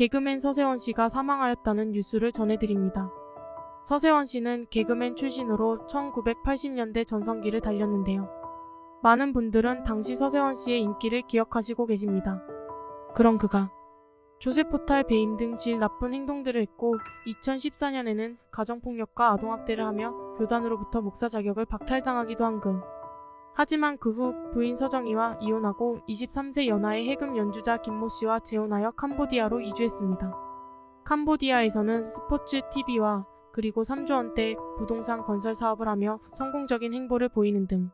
개그맨 서세원 씨가 사망하였다는 뉴스를 전해드립니다. 서세원 씨는 개그맨 출신으로 1980년대 전성기를 달렸는데요. 많은 분들은 당시 서세원 씨의 인기를 기억하시고 계십니다. 그런 그가 조세포탈 배임 등 질 나쁜 행동들을 했고 2014년에는 가정폭력과 아동학대를 하며 교단으로부터 목사 자격을 박탈당하기도 한 그. 하지만 그 후 부인 서정희와 이혼하고 23세 연하의 해금 연주자 김모 씨와 재혼하여 캄보디아로 이주했습니다. 캄보디아에서는 스포츠 TV와 그리고 3조 원대 부동산 건설 사업을 하며 성공적인 행보를 보이는 등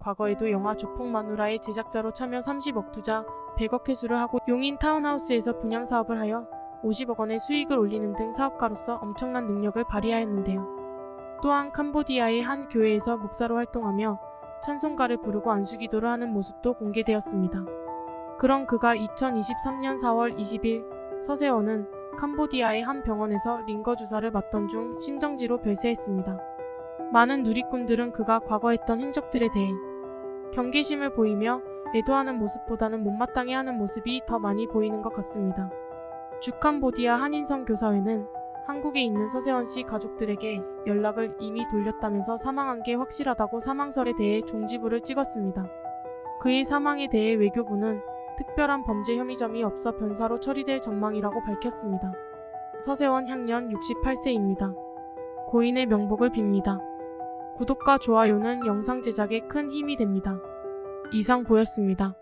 과거에도 영화 조폭 마누라의 제작자로 참여 30억 투자 100억 회수를 하고 용인 타운하우스에서 분양 사업을 하여 50억 원의 수익을 올리는 등 사업가로서 엄청난 능력을 발휘하였는데요. 또한 캄보디아의 한 교회에서 목사로 활동하며 찬송가를 부르고 안수기도를 하는 모습도 공개되었습니다. 그런 그가 2023년 4월 20일 서세원은 캄보디아의 한 병원에서 링거 주사를 맞던 중 심정지로 별세했습니다. 많은 누리꾼들은 그가 과거 했던 행적들에 대해 경계심을 보이며 애도하는 모습보다는 못마땅해 하는 모습이 더 많이 보이는 것 같습니다. 주캄보디아 한인성 교사회는 한국에 있는 서세원 씨 가족들에게 연락을 이미 돌렸다면서 사망한 게 확실하다고 사망설에 대해 종지부를 찍었습니다. 그의 사망에 대해 외교부는 특별한 범죄 혐의점이 없어 변사로 처리될 전망이라고 밝혔습니다. 서세원 향년 68세입니다. 고인의 명복을 빕니다. 구독과 좋아요는 영상 제작에 큰 힘이 됩니다. 이상 보였습니다.